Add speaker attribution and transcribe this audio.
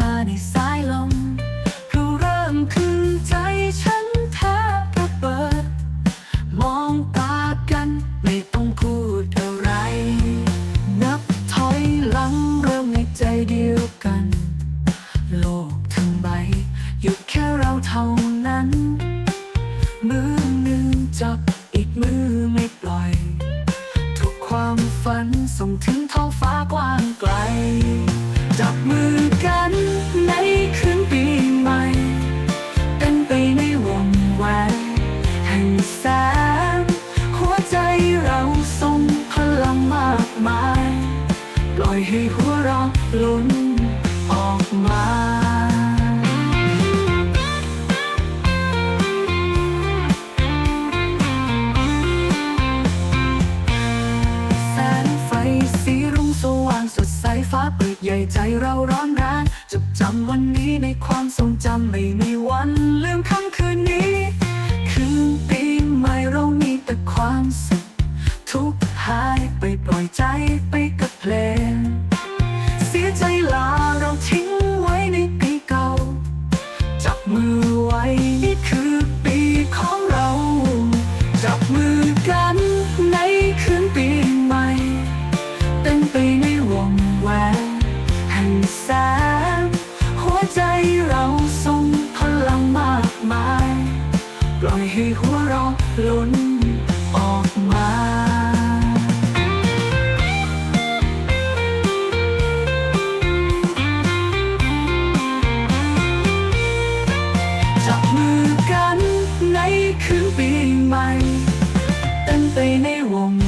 Speaker 1: มาในสายลมก็เริ่มขึ้นใจฉันแทบระเบิด มองตากันไม่ต้องพูดอะไร นับถอยหลังเริ่มในใจเดียวกัน โลกทั้งใบหยุดแค่เราเท่านั้น มือหนึ่งจับอีกมือไม่ปล่อย ทุกความฝันส่งถึงท้องฟ้ากว้างไกล จับมือกันในคืนปีใหม่เป็นไปในวงแหวนแห่งแสงหัวใจเราทรงพลังมากมาย ปล่อยให้หัวเราะลุ้นาเปิดใหญ่ใจเราร้อนแรงจดจำวันนี้ในความทรงจำไม่มีวันลืมค่ำคืนนี้ คืนปีใหม่เรามีแต่ความสุขทุกหายไปปล่อยใจไปกับเพลง เสียใจลาเราทิ้ง ปล่อยให้หัวเราะล้นออกมาจับมือกันในคืนปีใหม่เต้นไปในวง